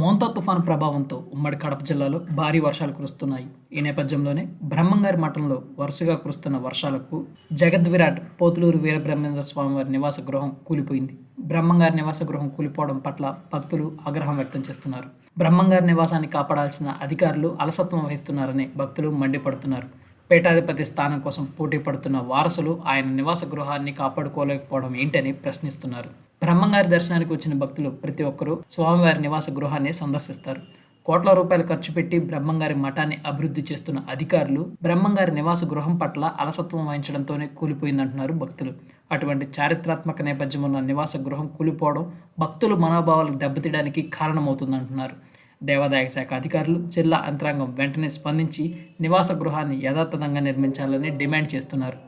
మోంతా తుఫాను ప్రభావంతో ఉమ్మడి కడప జిల్లాలో భారీ వర్షాలు కురుస్తున్నాయి. ఈ నేపథ్యంలోనే బ్రహ్మంగారి మఠంలో వరుసగా కురుస్తున్న వర్షాలకు జగద్విరాట్ పోతులూరు వీరబ్రహ్మేంద్ర స్వామివారి నివాస గృహం కూలిపోయింది. బ్రహ్మంగారి నివాస గృహం కూలిపోవడం పట్ల భక్తులు ఆగ్రహం వ్యక్తం చేస్తున్నారు. బ్రహ్మంగారి నివాసాన్ని కాపాడాల్సిన అధికారులు అలసత్వం వహిస్తున్నారని భక్తులు మండిపడుతున్నారు. పీఠాధిపతి స్థానం కోసం పోటీ పడుతున్న వారసులు ఆయన నివాస గృహాన్ని కాపాడుకోలేకపోవడం ఏంటని ప్రశ్నిస్తున్నారు. అమ్మగారి దర్శనానికి వచ్చిన భక్తులు ప్రతి ఒక్కరూ స్వామివారి నివాస గృహాన్ని సందర్శిస్తారు. కోట్ల రూపాయలు ఖర్చు పెట్టి బ్రహ్మంగారి మఠాన్ని అభివృద్ధి చేస్తున్న అధికారులు బ్రహ్మంగారి నివాస గృహం పట్ల అలసత్వం వహించడంతోనే కూలిపోయిందంటున్నారు భక్తులు. అటువంటి చారిత్రాత్మక నేపథ్యం ఉన్న నివాస గృహం కూలిపోవడం భక్తులు మనోభావాలకు దెబ్బతీయడానికి కారణమవుతుందంటున్నారు. దేవాదాయ శాఖ అధికారులు జిల్లా యంత్రాంగం వెంటనే స్పందించి నివాస గృహాన్ని యథాతథంగా నిర్మించాలని డిమాండ్ చేస్తున్నారు.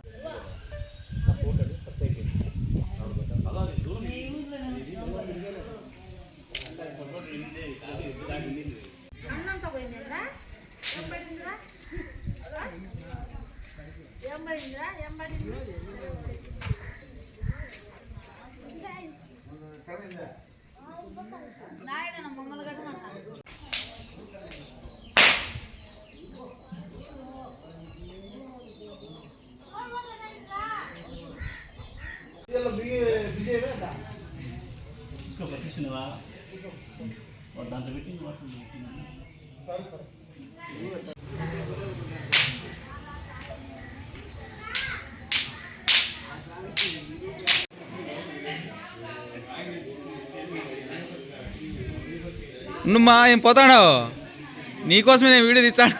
అన్నంతా పోయిందా ఎంబడిందిరా ఎంబడిందిరా ఎంబడింది నాయుడు మమ్మల్ని కట్టమన్నా దాంట్లో నువ్వు మా ఏం పోతాడు? నీకోసమే నేను వీడియో తెచ్చాను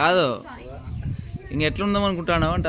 కాదు. ఇంక ఎట్లుందాం అనుకుంటాను అంట.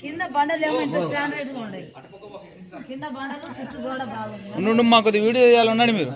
కింద బండలు ఏమో ఇంత స్టాండర్డ్గా ఉన్నాయి. కింద బండలు చుట్టూ కూడా బాగుంది. ఉండు, ఉండు, మాకు కొద్ది వీడియో చేయాలన్నాడు మీరు.